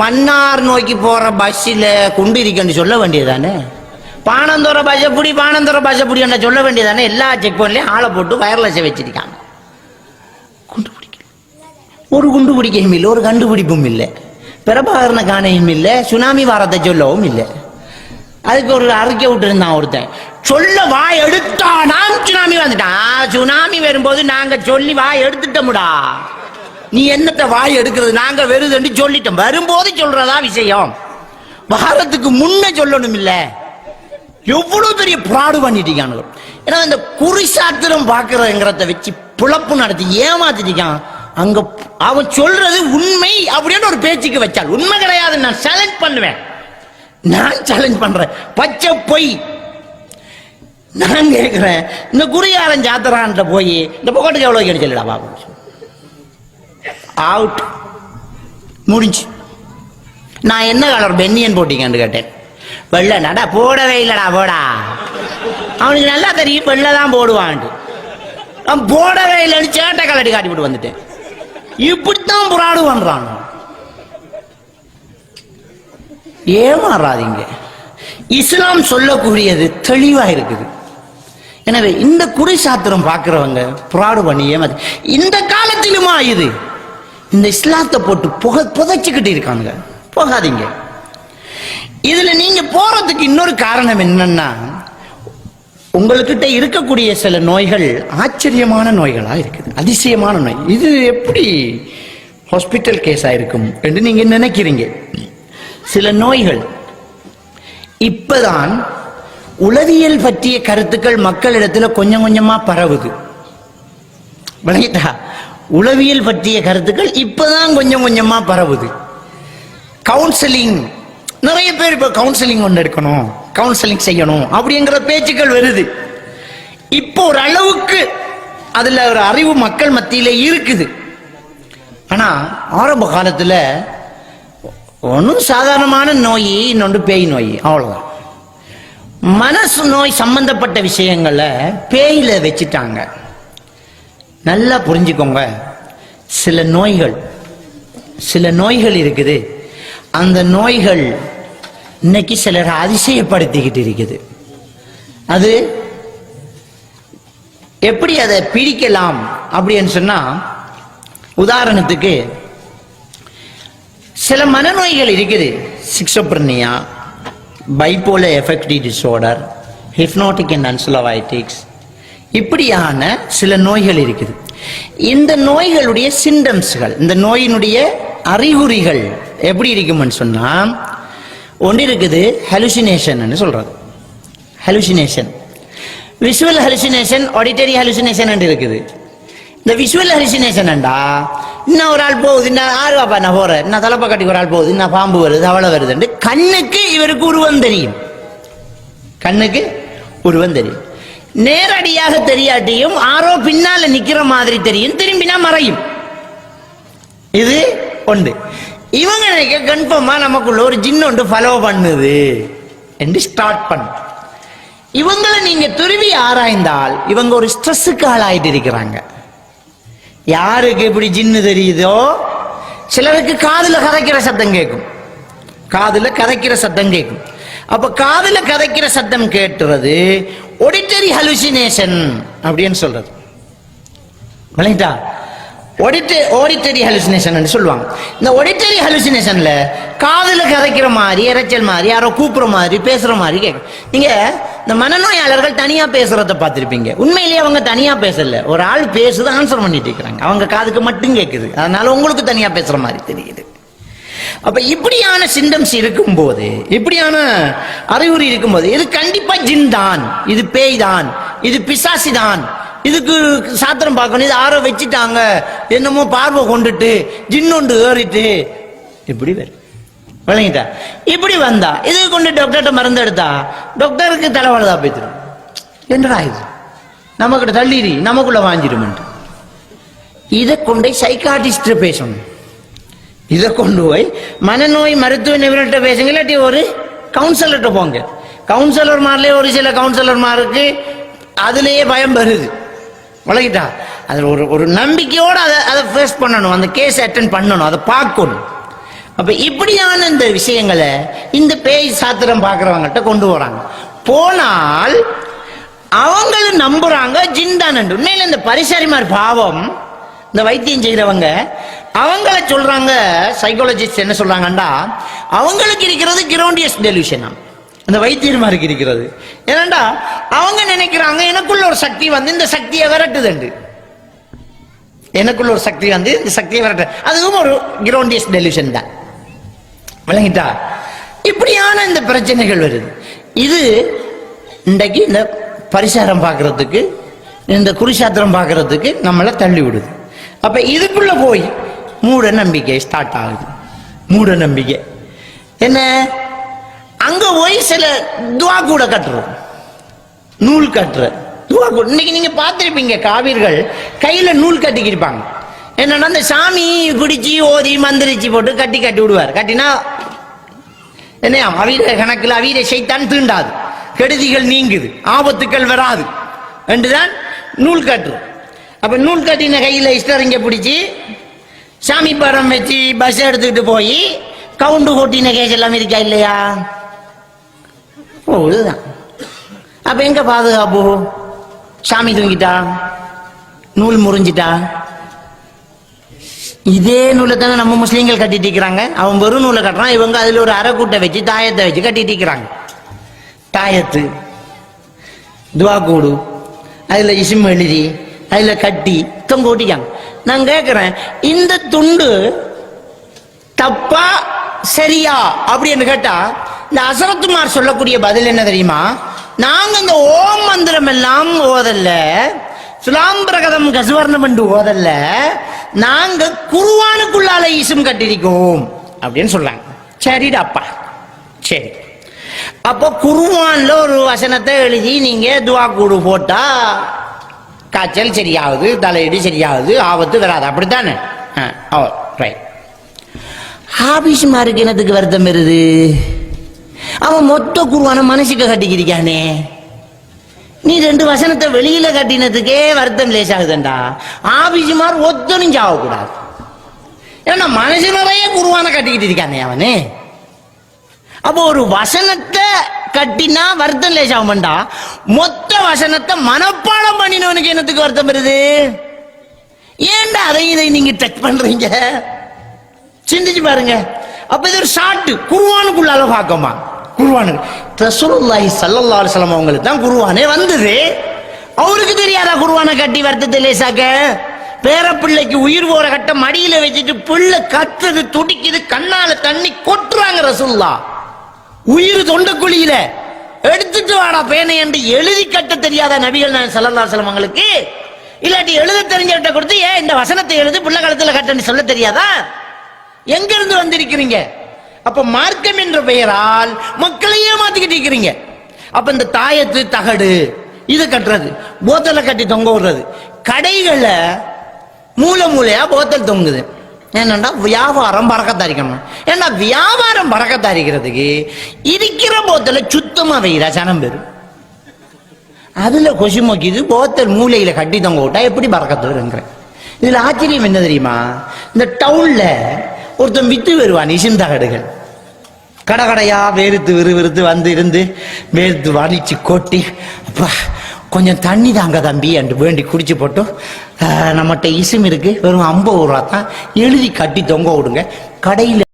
மன்னார் நோக்கி போற பஸ்ஸில் குண்டு இருக்கன்னு சொல்ல வேண்டியதானே பானந்தோர பஜப்புடி பானந்தோர பஜப்புடி என்ன சொல்ல வேண்டியதானே எல்லா செக் பண்ணலையும் ஆளை போட்டு வயர்லெஸ் வச்சிருக்காங்க. குண்டு பிடிக்க ஒரு குண்டு பிடிக்கவும் இல்லை ஒரு கண்டுபிடிப்பும் இல்லை. பிரபாகரனை காணையும் இல்லை சுனாமி வாரத்தை சொல்லவும் இல்லை. அதுக்கு ஒரு அறிக்கை விட்டுருந்தான் ஒருத்தன். சொல்ல வாய் எடுத்தானாம் சுனாமி வந்துட்டான் சுனாமி வரும்போது நாங்கள் சொல்லி வாய் எடுத்துட்டோம்டா. நீ என்னத்த வாய் எடுக்கிறது? நாங்க வருதுன்னு சொல்லிட்டோம். வரும்போது சொல்றதா விஷயம். வாரத்துக்கு முன்ன சொல்லணும் இல்ல எவ்வளவு பெரிய பாடு பண்ணிட்டீங்க ஏன்னா இந்த குறிசாத்திரம் பாக்குறங்கிறத வச்சு பிழப்பு நடத்தி ஏமாத்திட்டான் அங்க அவன் சொல்றது உண்மை அப்படின்னு ஒரு பேச்சுக்கு வச்சால் உண்மை கிடையாது. நான் சேலஞ்ச் பண்ணுவேன். நான் சேலஞ்ச் பண்றேன். பச்சை பொய். நான் கேட்கிறேன் இந்த குறியாரன் ஜாத்திரான்ட்ட போய் இந்த புகட்டுக்கு எவ்வளவு சொல்லிடா பாபு? அவுட் முடிஞ்சு. நான் என்ன கலர் பென்னியன் போட்டீங்கன்னு கேட்டேன். வெள்ளை நடா போடவே இல்லடா போடா. அவனுக்கு நல்லா தெரியும் வெள்ளை தான் போடுவான்ட்டு. அவன் போடவே இல்லைன்னு சேட்டை கலடி காட்டி விட்டு வந்துட்டேன். இப்படித்தான் புறாடு பண்றான். ஏமாறாதீங்க. இஸ்லாம் சொல்லக்கூடியது தெளிவாக இருக்குது. எனவே இந்த குறி சாத்திரம் பார்க்குறவங்க புறாடு பண்ணி ஏமாது இந்த காலத்திலுமா இது? இந்த இஸ்லாத்தை போட்டு புக புதைச்சிக்கிட்டு இருக்காங்க போகாதீங்க. இதுல நீங்க போறதுக்கு இன்னொரு காரணம் என்னன்னா உங்கள்கிட்ட இருக்கக்கூடிய சில நோய்கள் ஆச்சரியமான நோய்களா இருக்குது. அதிசயமான நோய். இது எப்படி ஹாஸ்பிட்டல் கேஸா இருக்கும் என்று நீங்க நினைக்கிறீங்க. சில நோய்கள். இப்பதான் உளவியல் பற்றிய கருத்துக்கள் மக்களிடத்துல கொஞ்சம் கொஞ்சமா பரவுது. விளங்கிட்டா? உளவியல் பற்றிய கருத்துக்கள் இப்பதான் கொஞ்சம் கொஞ்சமா பரவுது. கவுன்சிலிங் நிறைய பேர் இப்ப கவுன்சிலிங் ஒன்று எடுக்கணும். கவுன்சிலிங் செய்யணும் அப்படிங்கிற பேச்சுக்கள் வருது. இப்போ ஒரு அளவுக்கு அதுல ஒரு அறிவு மக்கள் மத்தியில இருக்குது. ஆனா ஆரம்ப காலத்துல ஒன்றும் சாதாரணமான நோய் இன்னொன்று பேய் நோய் அவ்வளவுதான். மனசு நோய் சம்பந்தப்பட்ட விஷயங்களை பேயில வச்சுட்டாங்க. நல்லா புரிஞ்சுக்கோங்க. சில நோய்கள் சில நோய்கள் இருக்குது. அந்த நோய்கள் இன்னைக்கு சிலரை அதிசயப்படுத்திக்கிட்டு இருக்குது. அது எப்படி அதை பிடிக்கலாம் அப்படின்னு சொன்னா உதாரணத்துக்கு சில மனநோய்கள் இருக்குது. Schizophrenia bipolar affective disorder hypnotic and anxiolytics இப்படியான சில நோய்கள் இருக்குது. இந்த நோய்களுடைய சிம்டம்ஸ்கள் இந்த நோயினுடைய அறிகுறிகள் எப்படி இருக்கும்னு சொன்னா ஒன்று இருக்குது ஹலுசினேஷன் சொல்றது. Hallucination visual hallucination auditory hallucination இருக்குது. இந்த விஷுவல் ஹலுசினேஷன் இன்னும் ஒரு ஆள் போகுது இன்னும் ஆறு பாப்பா நான் போறேன். நான் தலைப்பா கட்டி ஒரு ஆள் போகுது நான் பாம்பு வருது அவ்வளோ வருதுண்டு கண்ணுக்கு இவருக்கு உருவம் தெரியும். கண்ணுக்கு உருவம் தெரியும். நேரடியாக தெரியாட்டியும் ஆரோ பின்னால நிக்கிற மாதிரி தெரியும் திரும்பினா மறையும். இது ஒன்று. இவங்க நினைக்க கன்ஃபார்மா நமக்குள்ள ஒரு ஜின் ஒன்று ஃபாலோ பண்ணுது. என்று ஸ்டார்ட் பண்ணு. இவங்களை நீங்க துருவி ஆராய்ந்தால் இவங்க ஒரு ஸ்ட்ரெஸ்ஸுக்கு ஆளாயிட்டு இருக்கிறாங்க. யாருக்கு இப்படி ஜின்னு தெரியுதோ? சிலருக்கு காதுல கதைக்கிற சத்தம் கேட்கும். காதுல கதைக்கிற சத்தம் கேட்கும். அப்ப காதுல கதைக்கிற சத்தம் கேட்டுறது ஒடிட்டரி ஹலுசினேஷன் அப்படின்னு சொல்றது. விளங்கிட்டா? ஒடிட்டு ஓடிட்டரி ஹலுசினேஷன் சொல்லுவாங்க. இந்த ஒடிட்டரி ஹலுசினேஷன்ல காதில் கதைக்கிற மாதிரி இறைச்சல் மாதிரி யாரோ கூப்பிடுற மாதிரி பேசுற மாதிரி கேட்கும். நீங்க இந்த மனநோயாளர்கள் தனியா பேசுறத பார்த்துருப்பீங்க. உண்மையிலேயே அவங்க தனியா பேசல. ஒரு ஆள் பேசுது ஆன்சர் பண்ணிட்டு இருக்கிறாங்க. அவங்க காதுக்கு மட்டும் கேட்குது அதனால உங்களுக்கு தனியா பேசுற மாதிரி தெரியுது. அப்ப இப்படியான சிம்டம்ஸ் இருக்கும்போது இப்படியான அறிகுறி இருக்கும்போது இது கண்டிப்பா ஜின் தான் இது பேய் தான் இது பிசாசி தான் இதுக்கு சாத்திரம் பார்க்கணும் இது ஆரோ வச்சுட்டாங்க என்னமோ பார்வை கொண்டுட்டு ஜின்னொண்டு ஏறிட்டு இப்படி வரும். விளங்கிட்டா? இப்படி வந்தா இது கொண்டு டாக்டர்கிட்ட மருந்து எடுத்தா டாக்டருக்கு தலைவலதா போய்த்திரும். என்னடா இது? நமக்கிட்ட தள்ளிரி நமக்குள்ள வாஞ்சிருமென்று இதை கொண்டு சைக்காட்டிஸ்ட் பேசணும். இதை கொண்டு போய் மனநோய் மருத்துவ நிபுணர்கிட்ட பேசுங்க இல்லாட்டி ஒரு கவுன்சிலர்கிட்ட போங்க. கவுன்சிலர் மாதிரிலே ஒரு சில கவுன்சிலர் மாருக்கு அதுலேயே பயம் வருது. விளக்கிட்டா அதில் ஒரு ஒரு நம்பிக்கையோடு அதை அதை ஃபேஸ் பண்ணணும். அந்த கேஸ் அட்டன் பண்ணணும். அதை பார்க்கணும். அப்போ இப்படியான இந்த விஷயங்களை இந்த பேய் சாத்திரம் பார்க்குறவங்கள்ட்ட கொண்டு வராங்க போனால் அவங்களும் நம்புறாங்க ஜின்தான் உண்மையில் இந்த பரிசாரிமார் பாவம் இந்த வைத்தியம் செய்கிறவங்க அவங்கள சொல்றாங்க சைக்காலஜிஸ்ட் என்ன சொல்றாங்கண்டா அவங்களுக்கு இருக்கிறது கிரௌண்டியஸ் டெலியூஷனா அந்த வைத்தியர்மாருக்கு இருக்கிறது. ஏனண்டா அவங்க நினைக்கிறாங்க எனக்குள்ள ஒரு சக்தி வந்து இந்த சக்தியை விரட்டுதுண்டு. எனக்குள்ள ஒரு சக்தி வந்து இந்த சக்தியை விரட்டு. அதுவும் ஒரு கிரௌண்டியஸ் டெலியூஷன் தான். விளங்கிட்டா? இப்படியான இந்த பிரச்சனைகள் வருது. இது இன்றைக்கு இந்த பரிசாரம் பார்க்கறதுக்கு இந்த குருசாத்திரம் பார்க்கறதுக்கு நம்மளை தள்ளி விடுது அப்ப இதுக்குள்ள போய் மூட நம்பிக்கை ஸ்டார்ட் ஆகுது. மூட நம்பிக்கை என்ன? அங்க போய் சில துவா கூட கட்டுறோம். நூல் கட்டுற. துவா கூட. இன்னைக்கு நீங்க பார்த்துருப்பீங்க காவிர்கள் கையில நூல் கட்டிக்கிருப்பாங்க என்னன்னா அந்த சாமி பிடிச்சி ஓதி மந்திரிச்சு போட்டு கட்டி கட்டி விடுவார். கட்டினா என்ன? அவிர கணக்கில் அவீர செய்தான் தீண்டாது. கெடுதிகள் நீங்குது. ஆபத்துக்கள் வராது. என்றுதான் நூல் கட்டுறோம். அப்ப நூல் கட்டின கையில இஷ்டரிங்க பிடிச்சி சாமி படம் வச்சு பஸ் எடுத்துக்கிட்டு போய் கவுண்டு கொட்டின கேஸ் எல்லாம் இருக்கா இல்லையா? ஓ இதுதான். அப்ப எங்க பாதுகாப்பு? சாமி தூங்கிட்டா? நூல் முறிஞ்சிட்டா? இதே நூலை தானே நம்ம முஸ்லீம்கள் கட்டிட்டு இருக்கிறாங்க. அவன் வெறும் நூலை கட்டுறான். இவங்க அதுல ஒரு அரைக்கூட்டை வச்சு தாயத்தை வச்சு கட்டிட்டு இருக்கிறாங்க. தாயத்து துவா கூடு அதுல இசும் எழுதி அதுல கட்டி தொங்க ஓட்டிக்காங்க நான் கேட்கிறேன் இந்த துண்டு தப்பா சரியா அப்படின்னு கேட்டா இந்த அசரத்துமார் சொல்லக்கூடிய பதில் என்ன தெரியுமா? நாங்க இந்த ஓம் மந்திரம் எல்லாம் ஓதல்ல சுலாம் பிரகதம் கசுவர்ணம் என்று ஓதல்ல நாங்க குருவானுக்குள்ளால ஈசும் கட்டிருக்கோம் அப்படின்னு சொல்றாங்க சரிடாப்பா. சரி. அப்போ குருவான்ல ஒரு வசனத்தை எழுதி நீங்க துவா கூடு போட்டா காய்ச்சல் சரியாகுது தலையீடு சரியாகுது ஆபத்து வராது. அப்படித்தானே? ரைட் ஆபீஸ்மாருக்கு என்னத்துக்கு வருத்தம் வருது? அவன் மொத்த குருவான மனசுக்கு கட்டிக்கிறிக்கானே. நீ ரெண்டு வசனத்தை வெளியில கட்டினதுக்கே வருத்தம் லேசாகுதுண்டா ஆபீஸ்மார் ஒத்தனும் சாவக்கூடாது. ஏன்னா மனசு நிறைய குருவான கட்டிக்கிட்டு இருக்கானே அவனு. அப்போ ஒரு வசனத்தை கட்டினா வருத்தம் லேசாகும்டா மொத்த வசனத்தை மனப்பாடம் பண்ணினவனுக்கு என்னத்துக்கு வருத்தம் வருது? ஏன்டா அதை இதை நீங்க டச் பண்றீங்க? சிந்திச்சு பாருங்க. அப்ப இது ஒரு ஷாட்டு குருவானுக்குள்ளால பார்க்கமா? குருவானுக்கு ரசூலுல்லாஹி ஸல்லல்லாஹு அலைஹி வஸல்லம் அவங்களுக்கு தான் குருவானே வந்தது. அவருக்கு தெரியாதா குருவானை கட்டி வருத்தத்தை லேசாக்க? பேரப்பிள்ளைக்கு உயிர் போற கட்ட மடியில வச்சுட்டு பிள்ளை கத்துது துடிக்குது கண்ணால தண்ணி கொட்டுறாங்க ரசூல்லா உயிர் தொண்டக்குழியில எடுத்துட்டு வாடா பேனை என்று எழுதி கட்ட தெரியாத நபிகள் நான் ஸல்லல்லாஹு அலைஹி இல்லாட்டி எழுத தெரிஞ்சவர்கிட்ட கொடுத்து ஏன் இந்த வசனத்தை எழுது பிள்ளை காலத்தில் கட்டன்னு சொல்ல தெரியாதா? எங்க இருந்து வந்திருக்கிறீங்க? அப்ப மார்க்கம் என்ற பெயரால் மக்களையே மாத்திக்கிட்டு இருக்கிறீங்க. அப்ப இந்த தாயத்து தகடு இது கட்டுறது போத்தலை கட்டி தொங்க விடுறது. கடைகளை மூலை மூலையா போத்தல் தொங்குது. என்னென்னா வியாபாரம் பறக்கத்தாரிக்கணும். ஏன்னா வியாபாரம் பறக்கத்தாரிக்கிறதுக்கு இருக்கிற போத்தில் சுத்தமா வைரா சனம் பெரும் அதுல கொசு மொக்கிது போத்தல் மூலையில் கட்டி தொங்க விட்டா எப்படி பறக்கத்து வருங்கிறேன் இதில் ஆச்சரியம் என்ன தெரியுமா? இந்த டவுன்ல ஒருத்தன் வித்து வருவான் இசிந்தகடுகள் கடை கடையா வேறுத்து விறுவிறுத்து வந்து இருந்து வேர்த்து வலிச்சு கொட்டி அப்பா கொஞ்சம் தண்ணி தாங்க தம்பி என்று வேண்டி குடிச்சு போட்டு நம்மகிட்ட இசும் இருக்கு. வெறும் ஐம்பது ரூபா தான். எழுதி கட்டி தொங்க விடுங்க. கடையில்